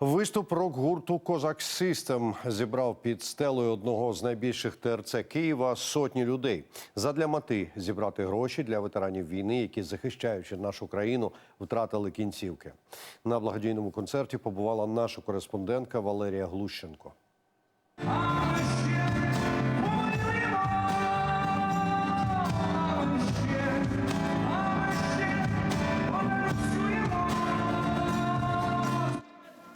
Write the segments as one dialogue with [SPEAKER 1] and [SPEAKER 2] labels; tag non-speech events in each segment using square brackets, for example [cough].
[SPEAKER 1] Виступ рок-гурту Козак Систем зібрав під стелою одного з найбільших ТРЦ Києва сотні людей. Задля мети зібрати гроші для ветеранів війни, які захищаючи нашу країну, втратили кінцівки. На благодійному концерті побувала наша кореспондентка Валерія Глущенко.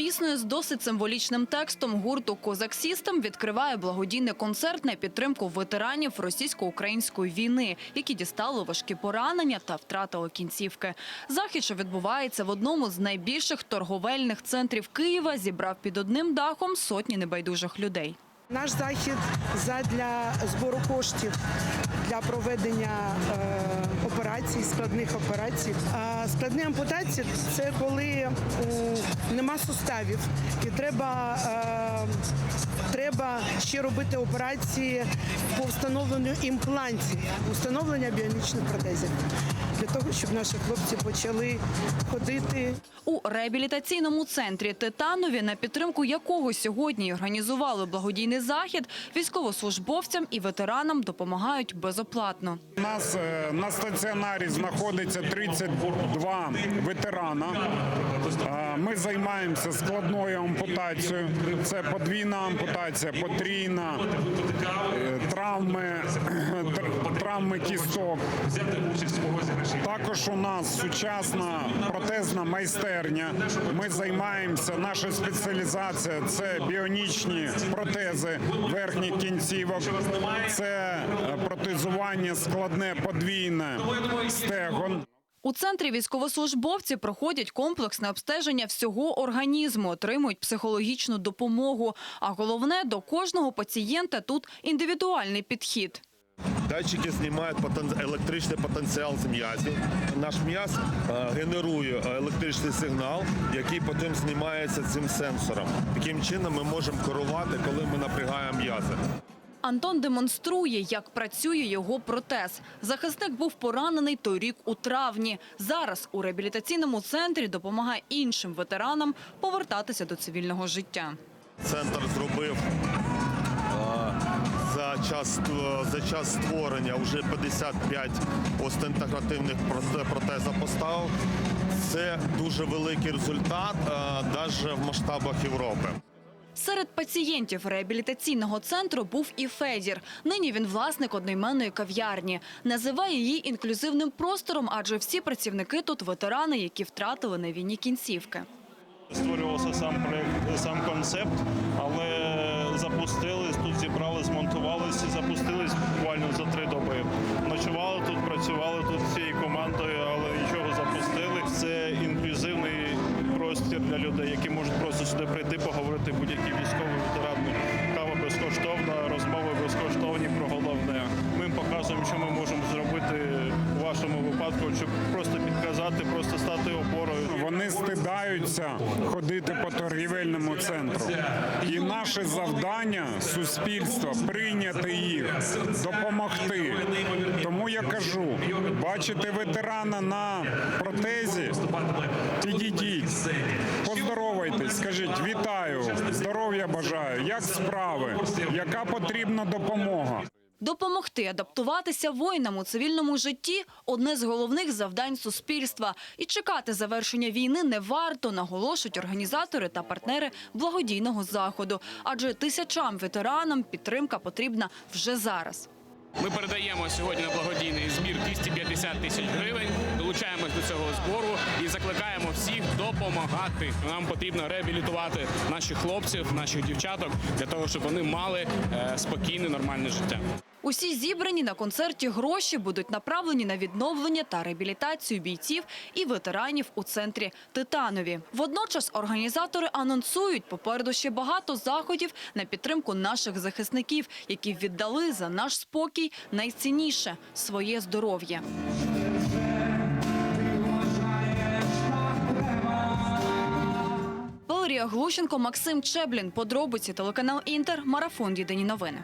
[SPEAKER 2] Піснею з досить символічним текстом гурту Козак Сістем відкриває благодійний концерт на підтримку ветеранів російсько-української війни, які дістали важкі поранення та втратили кінцівки. Захід, що відбувається в одному з найбільших торговельних центрів Києва, зібрав під одним дахом сотні небайдужих людей.
[SPEAKER 3] Наш захід задля збору коштів для проведення е, операцій, складних операцій. А складні ампутації це коли е, нема суставів і треба, е, треба ще робити операції по встановленню імплантів, установлення біонічних протезів для того, щоб наші хлопці почали ходити.
[SPEAKER 2] У реабілітаційному центрі Титанові, на підтримку якого сьогодні організували благодійний захід, військовослужбовцям і ветеранам допомагають безоплатно.
[SPEAKER 4] У нас е, на стаціонарі знаходиться 32 ветерана. Ми займаємося складною ампутацією. Це подвійна ампутація, потрійна, е, травми, [clears throat] травми кісток. Також у нас сучасна протезна майстерня. Ми займаємося. Наша спеціалізація це біонічні протези верхніх кінцівок, це е, протезування складне подвійне стегон.
[SPEAKER 2] У центрі військовослужбовці проходять комплексне обстеження всього організму, отримують психологічну допомогу. А головне, до кожного пацієнта тут індивідуальний підхід.
[SPEAKER 5] Датчики знімають електричний потенціал з м'язів. Наш м'яз е, генерує електричний сигнал, який потім знімається цим сенсором. Таким чином ми можемо керувати, коли ми напрягаємо м'язи.
[SPEAKER 2] Антон демонструє, як працює його протез. Захисник був поранений торік у травні. Зараз у реабілітаційному центрі допомагає іншим ветеранам повертатися до цивільного життя.
[SPEAKER 5] Центр зробив е, за час, за час створення вже 55 остеінтегративних проте- протезів поставив. Це дуже великий результат, навіть в масштабах Європи.
[SPEAKER 2] Серед пацієнтів реабілітаційного центру був і Федір. Нині він власник одноіменної кав'ярні. Називає її інклюзивним простором, адже всі працівники тут ветерани, які втратили на війні кінцівки.
[SPEAKER 6] Створювався сам проект, сам концепт, але запустились, тут зібрали, змонтувалися, запустились буквально за три доби. Ночували тут, працювали тут всією командою, але нічого запустили. Це інклюзивний простір для людей, які можуть просто сюди прийти, поговорити будь-які військові ветерани. Кава безкоштовна, розмови безкоштовні про головне. Ми показуємо, що ми можемо зробити у вашому випадку, щоб просто підказати, просто стати
[SPEAKER 4] стидаються ходити по торгівельному центру. І наше завдання суспільства прийняти їх, допомогти. Тому я кажу, бачите ветерана на протезі, підійдіть, поздоровайтесь, скажіть вітаю, здоров'я бажаю, як справи, яка потрібна допомога.
[SPEAKER 2] Допомогти адаптуватися воїнам у цивільному житті – одне з головних завдань суспільства. І чекати завершення війни не варто, наголошують організатори та партнери благодійного заходу. Адже тисячам ветеранам підтримка потрібна вже зараз.
[SPEAKER 7] Ми передаємо сьогодні на благодійний збір 250 тисяч гривень. Долучаємось до цього збору і закликаємо всіх допомагати. Нам потрібно реабілітувати наших хлопців, наших дівчаток для того, щоб вони мали е, спокійне нормальне життя.
[SPEAKER 2] Усі зібрані на концерті гроші будуть направлені на відновлення та реабілітацію бійців і ветеранів у центрі Титанові. Водночас організатори анонсують попереду ще багато заходів на підтримку наших захисників, які віддали за наш спокій найцінніше своє здоров'я. Валерія Глущенко, Максим Чеблін. Подробиці телеканал Інтер. Марафон. Єдині новини.